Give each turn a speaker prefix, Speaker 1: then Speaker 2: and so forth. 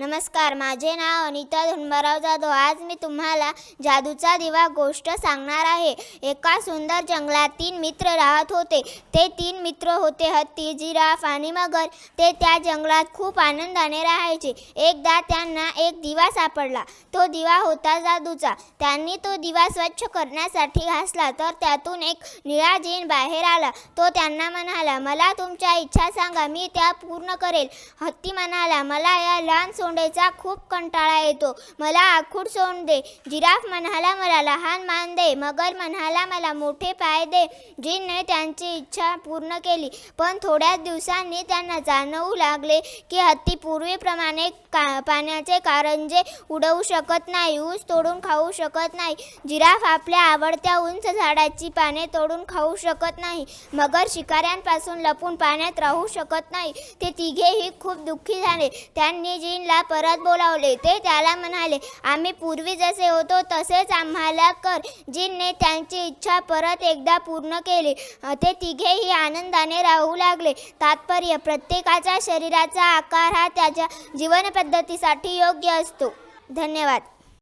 Speaker 1: नमस्कार माझे नाव अनिता धुंबाराव जाधव आज मी तुम्हाला जादूचा दिवा गोष्ट सांगणार आहे. एका सुंदर जंगलात तीन मित्र राहत होते. ते तीन मित्र होते हत्ती जिराफ आणि मगर. ते त्या जंगलात खूप आनंदाने राहायचे. एकदा त्यांना एक दिवा सापडला. तो दिवा होता जादूचा. त्यांनी तो दिवा स्वच्छ करण्यासाठी घासला. तर त्यातून एक निळा जीन बाहेर आला. तो त्यांना म्हणाला मला तुमच्या इच्छा सांगा. मी त्या पूर्ण करेल. हत्ती म्हणाला मला या लहान सोंडेचा खूप कंटाळा येतो. मला आखूड सोंड दे. जिराफ म्हणाला मला लहान मान दे. मगर म्हणाला मला मोठे पाय दे. जिनने त्यांची इच्छा पूर्ण केली. पण थोड्याच दिवसांनी त्यांना जाणवू लागले की हत्ती पूर्वीप्रमाणे का पाण्याचे कारंजे उडवू शकत नाही ऊस तोडून खाऊ शकत नाही. जिराफ आपल्या आवडत्या उंच झाडाची पाने तोडून खाऊ शकत नाही. मगर शिकाऱ्यांपासून लपून पाण्यात राहू शकत नाही. ते तिघेही खूप दुःखी झाले. त्यांनी जीनला परत बोलावले. ते त्याला म्हणाले आम्ही पूर्वी जसे होतो तसेच आम्हाला कर. जिनने त्यांची इच्छा परत एकदा पूर्ण केली. ते तिघेही आनंदाने राहू लागले. तात्पर्य प्रत्येकाच्या शरीराचा आकार हा त्याच्या जीवनपद्धतीसाठी योग्य असतो. धन्यवाद.